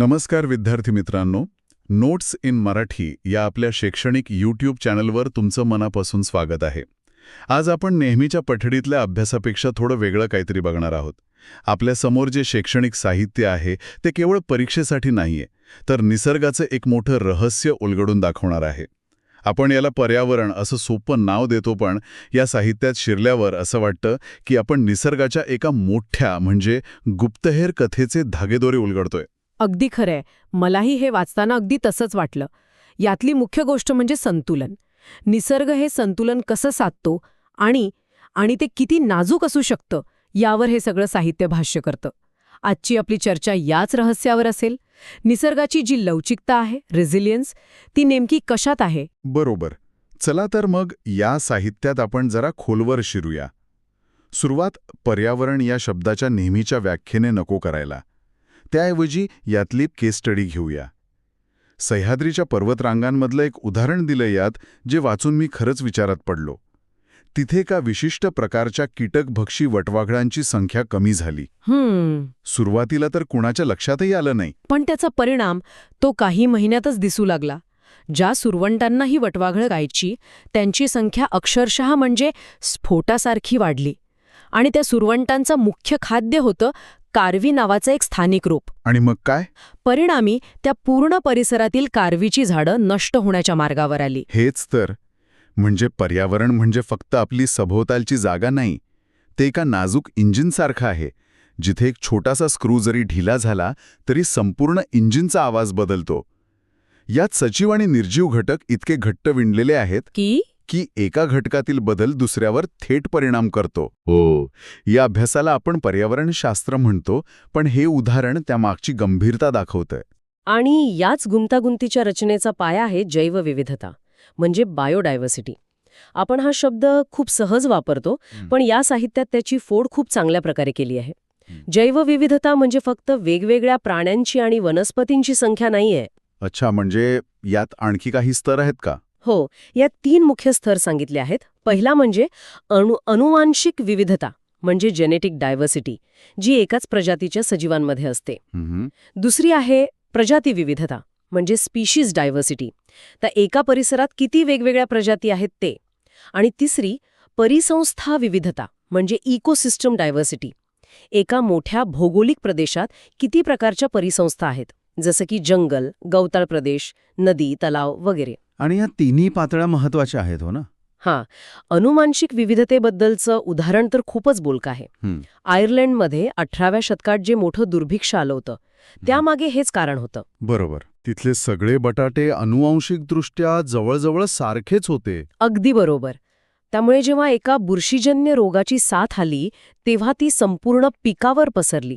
नमस्कार विद्यार्थी मित्रांनो. नोट्स इन मराठी या आपल्या शैक्षणिक यूट्यूब चॅनलवर तुमचं मनापासून स्वागत आहे. आज आपण नेहमीच्या पठडीतल्या अभ्यासापेक्षा थोडं वेगळं काहीतरी बघणार आहोत. आपल्यासमोर जे शैक्षणिक साहित्य आहे ते केवळ परीक्षेसाठी नाहीये तर निसर्गाचं एक मोठं रहस्य उलगडून दाखवणार आहे. आपण याला पर्यावरण असं सोपं नाव देतो पण या साहित्यात शिरल्यावर असं वाटतं की आपण निसर्गाच्या एका मोठ्या म्हणजे गुप्तहेर कथेचे धागेदोरे उलगडतोय. अगदी खरंय. मलाही हे वाचताना अगदी तसंच वाटलं. यातली मुख्य गोष्ट म्हणजे संतुलन. निसर्ग हे संतुलन कसं साधतो आणि आणि ते किती नाजूक असू शकतं यावर हे सगळं साहित्य भाष्य करतं. आजची आपली चर्चा याच रहस्यावर असेल. निसर्गाची जी लवचिकता आहे रेझिलियन्स ती नेमकी कशात आहे? बरोबर. चला तर मग या साहित्यात आपण जरा खोलवर शिरूया. सुरुवात पर्यावरण या शब्दाच्या नेहमीच्या व्याख्येने नको करायला. त्याऐवजी यातली केस स्टडी घेऊया. सह्याद्रीच्या पर्वतरांगांमधलं एक उदाहरण दिलं यात जे वाचून मी खरंच विचारात पडलो. तिथे एका विशिष्ट प्रकारच्या कीटकभक्षी वटवाघळांची संख्या कमी झाली. सुरुवातीला तर कुणाच्या लक्षातही आलं नाही. पण त्याचा परिणाम तो काही महिन्यातच दिसू लागला. ज्या सुरवंटांना ही वटवाघळं गायची त्यांची संख्या अक्षरशः म्हणजे स्फोटासारखी वाढली. आणि त्या सुरवंटांचं मुख्य खाद्य होतं कारवी नावाचं एक स्थानिक रूप. आणि मग काय? परिणामी त्या पूर्ण परिसरातील कारवीची झाडं नष्ट होण्याच्या मार्गावर आली. हेच तर. म्हणजे पर्यावरण म्हणजे फक्त आपली सभोवतालची जागा नाही ते एका नाजूक इंजिनसारखं आहे जिथे एक छोटासा स्क्रू जरी ढिला झाला तरी संपूर्ण इंजिनचा आवाज बदलतो. यात सजीव आणि निर्जीव घटक इतके घट्ट विणलेले आहेत की? की एका घटकातील बदल दुसऱ्यावर थेट परिणाम करतो. हो या अभ्यासाला आपण पर्यावरणशास्त्र म्हणतो पण हे उदाहरण त्यामागची गंभीरता दाखवतंय. आणि याच गुंतागुंतीच्या रचनेचा पाया आहे जैवविविधता म्हणजे बायोडायव्हर्सिटी. आपण हा शब्द खूप सहज वापरतो पण या साहित्यात त्याची फोड खूप चांगल्या प्रकारे केली आहे. जैवविविधता म्हणजे फक्त वेगवेगळ्या प्राण्यांची आणि वनस्पतींची संख्या नाहीये. अच्छा म्हणजे यात आणखी काही स्तर आहेत का? हो यात तीन मुख्य स्तर सांगितले आहेत. पहिला म्हणजे अणु अनुवांशिक विविधता म्हणजे जेनेटिक डायव्हर्सिटी जी एकाच प्रजातीच्या सजीवांमध्ये असते. दुसरी आहे प्रजाती विविधता म्हणजे स्पीशीज डायव्हर्सिटी तर एका परिसरात किती वेगवेगळ्या प्रजाती आहेत ते? आणि तिसरी परिसंस्था विविधता म्हणजे इकोसिस्टम डायव्हर्सिटी एका मोठ्या भौगोलिक प्रदेशात किती प्रकारच्या परिसंस्था आहेत? जसं की जंगल गवताळ प्रदेश नदी तलाव वगैरे. आणि या तिन्ही पातळ्या महत्त्वाच्या आहेत हो ना? हां. अनुमानशिक विविधतेबद्दलचं उदाहरण तर खूपच बोलकं आहे. हं. आयर्लंडमध्ये अठराव्या शतकात जे मोठं दुर्भिक्ष आलं होतं त्यामागे हेच कारण होतं. बरोबर. तिथले सगळे बटाटे अनुवांशिकदृष्ट्या जवळजवळ सारखेच होते. अगदी बरोबर. त्यामुळे जेव्हा एका बुरशीजन्य रोगाची साथ आली तेव्हा ती संपूर्ण पिकावर पसरली.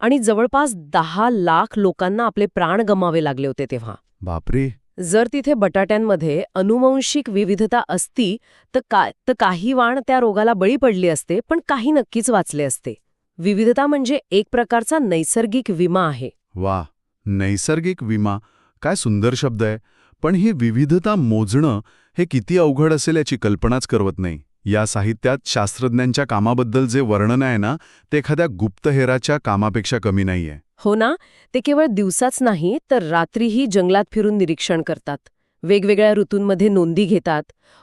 आणि जवळपास दहा लाख लोकांना आपले प्राण गमावे लागले होते तेव्हा. बापरे! जर तिथे बटाट्यांमध्ये अनुवंशिक विविधता असती तर का तर काही वाण त्या रोगाला बळी पडली असते पण काही नक्कीच वाचले असते. विविधता म्हणजे एक प्रकारचा नैसर्गिक विमा आहे. वा नैसर्गिक विमा. काय सुंदर शब्द आहे. पण ही विविधता मोजणं हे किती अवघड असेल याची कल्पनाच करवत नाही. या साहित्यात शास्त्रज्ञांच्या कामाबद्दल जे वर्णन आहे ना ते एखाद्या गुप्तहेराच्या कामापेक्षा कमी नाहीये. हो ना? ते केवळ दिवसाच नाही तर रात्रीही जंगलात फिरून निरीक्षण करतात. वेगवेगळ्या ऋतूंमध्ये नोंदी घेतात.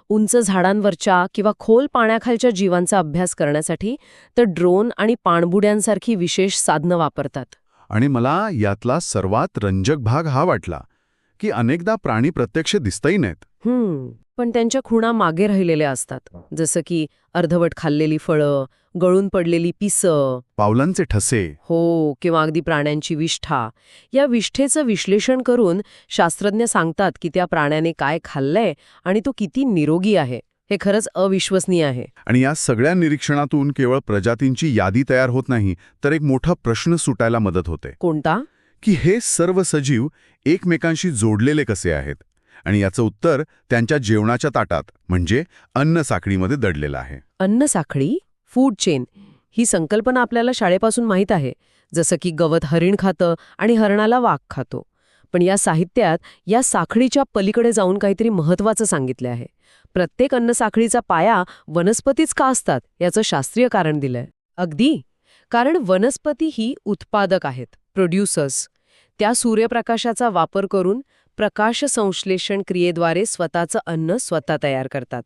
उंच झाडांवरच्या किंवा खोल पाण्याखालच्या जीवांचा अभ्यास करण्यासाठी तर ड्रोन आणि पाणबुड्यांसारखी विशेष साधनं वापरतात. आणि मला यातला सर्वात रंजक भाग हा वाटला की अनेकदा प्राणी प्रत्यक्ष दिसतही नाहीत. पण त्यांच्या खुणा मागे राहिलेल्या असतात. जसं की अर्धवट खाल्लेली फळं गळून पडलेली पिसं. पावलांचे ठसे. हो किंवा अगदी प्राण्यांची विष्ठा. या विष्ठेचं विश्लेषण करून शास्त्रज्ञ सांगतात की त्या प्राण्याने काय खाल्लंय आणि तो किती निरोगी आहे. हे खरंच अविश्वसनीय आहे. आणि या सगळ्या निरीक्षणातून केवळ प्रजातींची यादी तयार होत नाही तर एक मोठा प्रश्न सुटायला मदत होते. कोणता? की हे सर्व सजीव एकमेकांशी जोडलेले कसे आहेत? आणि याचं उत्तर त्यांच्या जेवणाच्या ताटात म्हणजे अन्न साखळीमध्ये दडलेलं आहे. अन्न साखळी? फूड चेन ही संकल्पना आपल्याला शाळेपासून माहीत आहे जसं की गवत हरिण खातं आणि हरणाला वाघ खातो. पण या साहित्यात या साखळीच्या पलीकडे जाऊन काहीतरी महत्वाचं सांगितलं आहे. प्रत्येक अन्न साखळीचा पाया वनस्पतीच का असतात याचं शास्त्रीय कारण दिलंय. अगदी? कारण वनस्पती ही उत्पादक आहेत प्रोड्युसर्स त्या सूर्यप्रकाशाचा वापर करून प्रकाश संश्लेषण क्रियेद्वारे स्वतःचं अन्न स्वतः तयार करतात.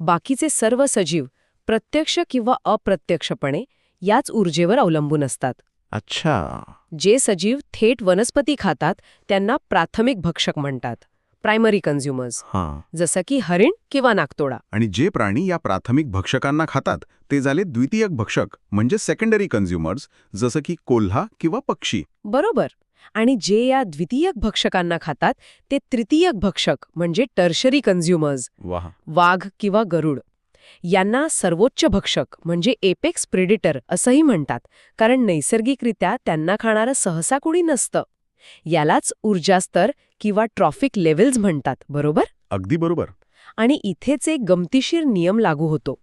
बाकीचे सर्व सजीव प्रत्यक्ष किंवा अप्रत्यक्षपणे याच ऊर्जेवर अवलंबून असतात. अच्छा. जे सजीव थेट वनस्पती खातात त्यांना प्राथमिक भक्षक म्हणतात. प्रायमरी कन्झ्युमर्स हां. जसं की हरिण किंवा नागतोडा. आणि जे प्राणी या प्राथमिक भक्षकांना खातात ते झाले द्वितीयक भक्षक म्हणजे सेकंडरी कन्झ्युमर्स जसं की कोल्हा किंवा पक्षी. बरोबर. आणि जे या द्वितीयक भक्षकांना खातात ते तृतीयक भक्षक म्हणजे टर्शरी कन्झ्युमर्स वाघ किंवा गरुड. यांना सर्वोच्च भक्षक म्हणजे एपेक्स प्रेडिटर असंही म्हणतात कारण नैसर्गिकरित्या त्यांना खाणारं सहसा कुणी नसतं. यालाच ऊर्जास्तर किंवा ट्रॉफिक लेव्हल्स म्हणतात बरोबर? अगदी बरोबर. आणि इथेच एक गमतीशीर नियम लागू होतो.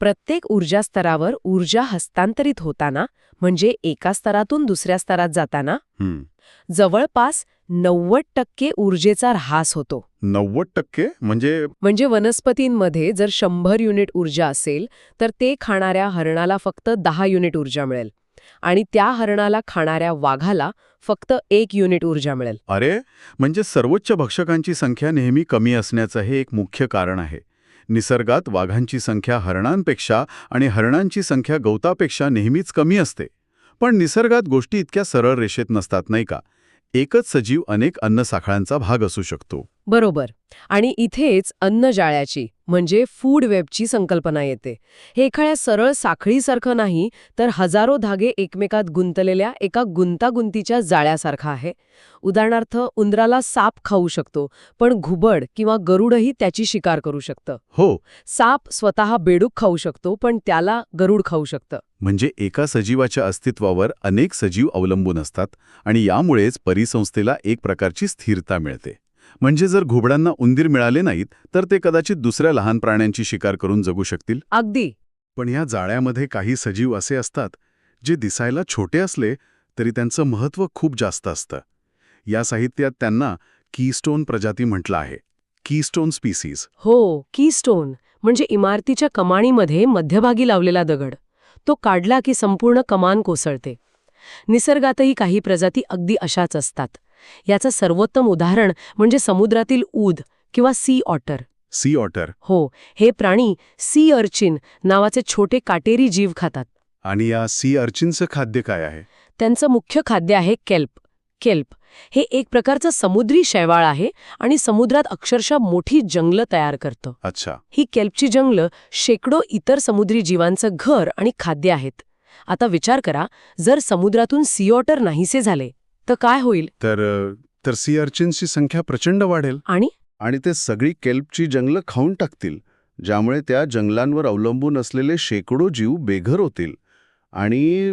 प्रत्येक ऊर्जास्तरावर ऊर्जा हस्तांतरित होताना म्हणजे एका स्तरातून दुसऱ्या स्तरात जाताना. जवळपास नव्वद टक्के ऊर्जेचा ऱ्हास होतो. नव्वद टक्के? म्हणजे? म्हणजे वनस्पतींमध्ये जर शंभर युनिट ऊर्जा असेल तर ते खाणाऱ्या हरणाला फक्त दहा युनिट ऊर्जा मिळेल. आणि त्या हरणाला खाणाऱ्या वाघाला फक्त एक युनिट ऊर्जा मिळेल. अरे! म्हणजे सर्वोच्च भक्षकांची संख्या नेहमी कमी असण्याचं हे एक मुख्य कारण आहे. निसर्गात वाघांची संख्या हरणांपेक्षा आणि हरणांची संख्या गवतापेक्षा नेहमीच कमी असते. पण निसर्गात गोष्टी इतक्या सरळ रेषेत नसतात नाही का? एकच सजीव अनेक अन्नसाखळांचा भाग असू शकतो. बरोबर. आणि इथेच अन्नजाळ्याची म्हणजे फूड वेबची संकल्पना येते. हे एखाद्या सरळ साखळीसारखं नाही तर हजारो धागे एकमेकात गुंतलेल्या एका गुंतागुंतीच्या जाळ्यासारखा आहे. उदाहरणार्थ उंदराला साप खाऊ शकतो पण घुबड किंवा गरुडही त्याची शिकार करू शकतं. हो. साप स्वतः बेडूक खाऊ शकतो पण त्याला गरुड खाऊ शकतं. म्हणजे एका सजीवाच्या अस्तित्वावर अनेक सजीव अवलंबून असतात आणि यामुळेच परिसंस्थेला एक प्रकारची स्थिरता मिळते. म्हणजे जर घुबडांना उंदीर मिळाले नाहीत तर ते कदाचित दुसऱ्या लहान प्राण्यांची शिकार करून जगू शकतील. अगदी. पण या जाळ्यामध्ये काही सजीव असे असतात जे दिसायला छोटे असले तरी त्यांचं महत्त्व खूप जास्त असतं. या साहित्यात त्यांना कीस्टोन प्रजाती म्हटलं आहे. कीस्टोन स्पीसीज हो कीस्टोन म्हणजे इमारतीच्या कमाणीमध्ये मध्यभागी लावलेला दगड. तो काढला की संपूर्ण कमान कोसळते. निसर्गातही काही प्रजाती अगदी अशाच असतात. याचं सर्वोत्तम उदाहरण म्हणजे समुद्रातील ऊद किंवा सी ऑटर सी ऑटर हो हे प्राणी सी अर्चिन नावाचे छोटे काटेरी जीव खातात. आणि या सी अर्चिनचं खाद्य काय आहे? त्यांचं मुख्य खाद्य आहे केल्प केल्प हे एक प्रकारचं समुद्री शैवाळ आहे आणि समुद्रात अक्षरशः मोठी जंगलं तयार करतं. अच्छा. ही केल्पची जंगलं शेकडो इतर समुद्री जीवांचं घर आणि खाद्य आहेत. आता विचार करा जर समुद्रातून सीओटर नाहीसे झाले तर काय होईल? तर तर सी अर्चिन्सची संख्या प्रचंड वाढेल. आणि? आणि ते सगळी केल्पची जंगलं खाऊन टाकतील ज्यामुळे त्या जंगलांवर अवलंबून असलेले शेकडो जीव बेघर होतील. आणि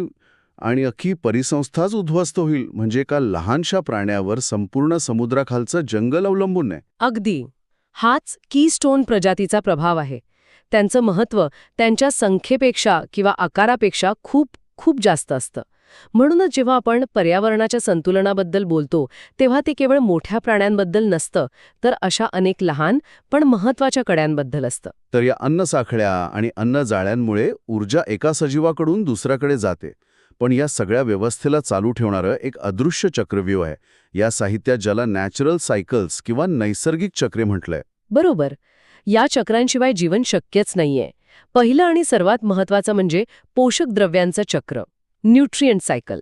आणि अख्खी परिसंस्थाच उद्ध्वस्त होईल म्हणजे एका लहानशा प्राण्यावर संपूर्ण समुद्राखालचं जंगल अवलंबून आहे. अगदी. हाच कीस्टोन प्रजातीचा प्रभाव आहे. त्यांचं महत्त्व त्यांच्या संख्येपेक्षा किंवा आकारापेक्षा खूप खूप जास्त असतं. म्हणूनच जेव्हा आपण पर्यावरणाच्या संतुलनाबद्दल बोलतो तेव्हा ते केवळ मोठ्या प्राण्यांबद्दल नसतं तर अशा अनेक लहान पण महत्त्वाच्या कड्यांबद्दल असतं. तर या अन्नसाखळ्या आणि अन्न जाळ्यांमुळे ऊर्जा एका सजीवाकडून दुसऱ्याकडे जाते. पण या सगळ्या व्यवस्थेला चालू ठेवणारं एक अदृश्य चक्रव्यूह आहे. या साहित्यात ज्याला नॅचरल सायकल्स किंवा नैसर्गिक चक्रे म्हटलंय. बरोबर. या चक्रांशिवाय जीवन शक्यच नाहीये. पहिलं आणि सर्वात महत्वाचं म्हणजे पोषक द्रव्यांचं चक्र न्यूट्रियंट सायकल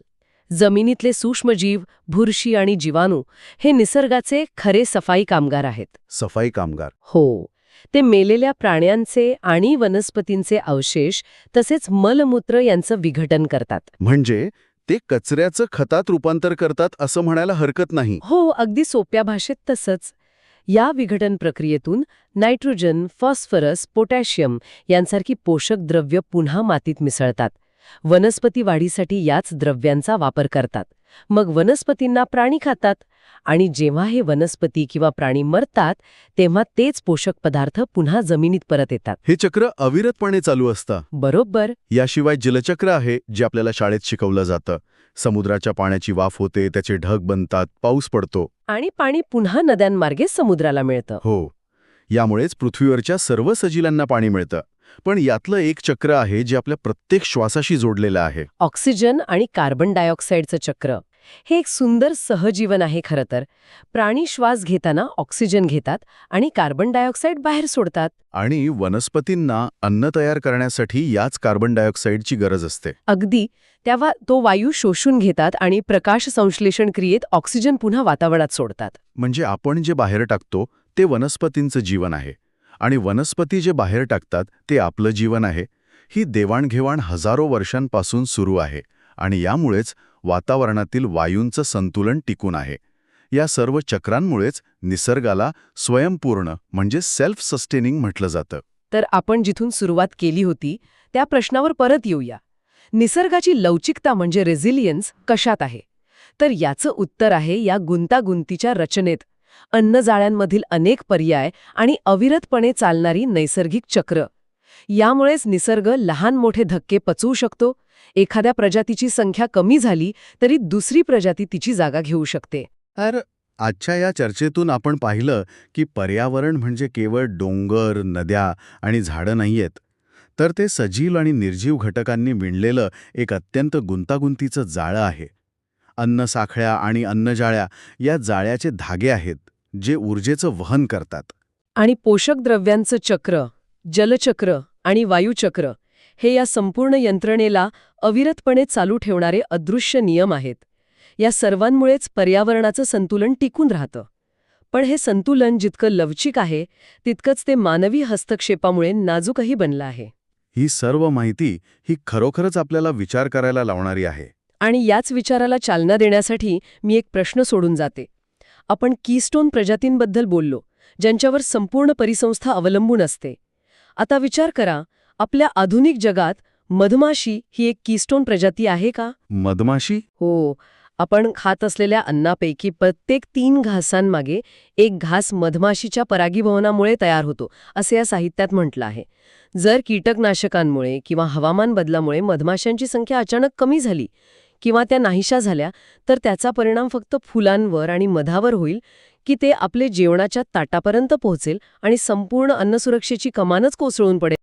जमिनीतले सूक्ष्मजीव बुरशी आणि जीवाणू हे निसर्गाचे खरे सफाई कामगार आहेत. सफाई कामगार. हो. ते मेलेल्या प्राण्यांचे आणि वनस्पतींचे अवशेष तसेच मलमूत्र यांचं विघटन करतात. म्हणजे ते कचऱ्याचं खतात रूपांतर करतात असं म्हणायला हरकत नाही. हो अगदी सोप्या भाषेत तसंच. या विघटन प्रक्रियेतून नायट्रोजन फॉस्फरस पोटॅशियम यांसारखी पोषक द्रव्य पुन्हा मातीत मिसळतात. वनस्पती वाढीसाठी याच द्रव्यांचा वापर करतात. मग वनस्पतींना प्राणी खातात. आणि जेव्हा हे वनस्पती किंवा प्राणी मरतात तेव्हा तेच पोषक पदार्थ पुन्हा जमिनीत परत येतात. हे चक्र अविरतपणे चालू असतं. बरोबर. याशिवाय जलचक्र आहे जे आपल्याला शाळेत शिकवलं जातं. समुद्राच्या पाण्याची वाफ होते त्याचे ढग बनतात पाऊस पडतो. आणि पाणी पुन्हा नद्यांमार्गे समुद्राला मिळतं. हो. यामुळेच पृथ्वीवरच्या सर्व सजीलांना पाणी मिळतं. पण यातलं एक चक्र आहे जे आपल्या प्रत्येक श्वासाशी जोडलेलं आहे. ऑक्सिजन आणि कार्बन डायऑक्साईडचं चक्र. हे एक सुंदर सहजीवन आहे खरं तर. प्राणी श्वास घेताना ऑक्सिजन घेतात आणि कार्बन डायऑक्साईड बाहेर सोडतात. आणि वनस्पतींना अन्न तयार करण्यासाठी याच कार्बन डायऑक्साईडची गरज असते. अगदी. तेव्हा तो वायू शोषून घेतात आणि प्रकाश संश्लेषण क्रियेत ऑक्सिजन पुन्हा वातावरणात सोडतात. म्हणजे आपण जे बाहेर टाकतो ते वनस्पतींचं जीवन आहे. आणि वनस्पती जे बाहेर टाकतात ते आपलं जीवन आहे. ही देवाणघेवाण हजारो वर्षांपासून सुरू आहे. आणि यामुळेच वातावरणातील वायूंचं संतुलन टिकून आहे. या सर्व चक्रांमुळेच निसर्गाला स्वयंपूर्ण म्हणजे सेल्फ सस्टेनिंग म्हटलं जातं. तर आपण जिथून सुरुवात केली होती त्या प्रश्नावर परत येऊया. निसर्गाची लवचिकता म्हणजे रेझिलियन्स कशात आहे? तर याचं उत्तर आहे या गुंतागुंतीच्या रचनेत. अन्नजाळ्यांमधील अनेक पर्याय आणि अविरतपणे चालणारी नैसर्गिक चक्र. यामुळेच निसर्ग लहान मोठे धक्के पचवू शकतो एखाद्या प्रजातीची संख्या कमी झाली तरी दुसरी प्रजाती तिची जागा घेऊ शकते. तर आजच्या या चर्चेतून आपण पाहिलं की पर्यावरण म्हणजे केवळ डोंगर नद्या आणि झाडं नाहीयेत. तर ते सजीव आणि निर्जीव घटकांनी विणलेलं एक अत्यंत गुंतागुंतीचं जाळं आहे. अन्न साखळ्या आणि अन्नजाळ्या या जाळ्याचे धागे आहेत जे ऊर्जेचं वहन करतात. आणि पोषक द्रव्यांचं चक्र जलचक्र आणि वायुचक्र हे या संपूर्ण यंत्रणेला अविरतपणे चालू ठेवणारे अदृश्य नियम आहेत. या सर्वांमुळेच पर्यावरणाचं संतुलन टिकून राहतं. पण हे संतुलन जितकं लवचिक आहे तितकंच ते मानवी हस्तक्षेपामुळे नाजूकही बनलं आहे. ही सर्व माहिती ही खरोखरच आपल्याला विचार करायला लावणारी आहे. आणि याच विचाराला चालना देण्यासाठी मी एक प्रश्न सोडून जाते. आपण कीस्टोन प्रजातींबद्दल बोललो ज्यांच्यावर संपूर्ण परिसंस्था अवलंबून असते. आता विचार करा आपल्या आधुनिक जगात मधमाशी ही एक कीस्टोन प्रजाती आहे का? मधमाशी? हो. आपण खात असलेल्या अन्नापैकी प्रत्येक तीन घासांमागे एक घास मधमाशीच्या परागीभवनामुळे तयार होतो असे या साहित्यात म्हटलं आहे. जर कीटकनाशकांमुळे किंवा हवामान बदलामुळे मधमाशांची संख्या अचानक कमी झाली किंवा त्या नाहीशा झाल्या तर त्याचा परिणाम फक्त फुलांवर आणि मधावर होईल की ते आपले जेवणाच्या ताटापर्यंत पोहोचेल आणि संपूर्ण अन्नसुरक्षेची कमानच कोसळून पडेल.